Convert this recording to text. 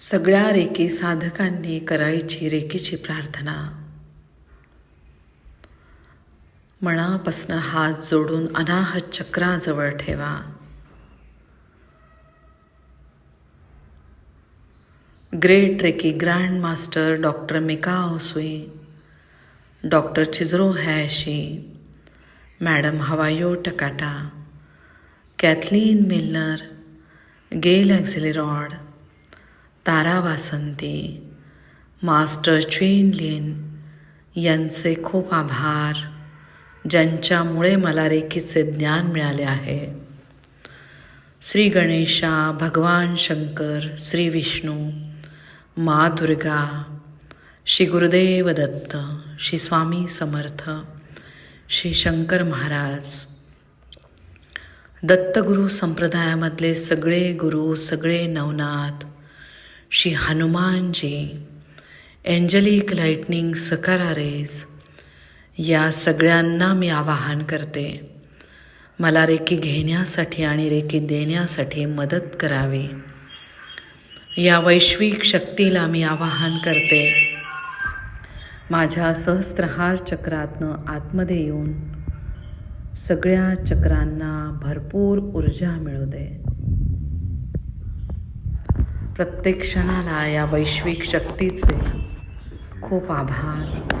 सगळ्या रेकी साधकांनी करायची रेकीची प्रार्थना. मनापासनं हात जोडून अनाहत चक्राजवळ ठेवा. Great reiki grand master doctor Mikao Usui doctor Chujiro Hayashi madam Hawayo Takata Kathleen Milner Gail ॲक्झिलिरॉड तारा वासंती मास्टर च्वेन लिन यांचे खूप आभार ज्यांच्यामुळे मला रेखीचे ज्ञान मिळाले आहे. श्री गणेशा भगवान शंकर श्री विष्णू मा दुर्गा श्री गुरुदेव दत्त श्री स्वामी समर्थ श्री शंकर महाराज. दत्तगुरू संप्रदायामधले सगळे गुरु सगळे नवनाथ श्री हनुमानजी एंजलिक लाईटनिंग सकारारेज या सगळ्यांना मी आवाहन करते. मला रेकी घेण्यासाठी आणि रेकी देण्यासाठी मदत करावी. या वैश्विक शक्तीला मी आवाहन करते. माझ्या सहस्त्रहार चक्रातनं आतमध्ये येऊन सगळ्या चक्रांना भरपूर ऊर्जा मिळू दे. प्रत्येक क्षणाला या वैश्विक शक्तीचे खूप आभार.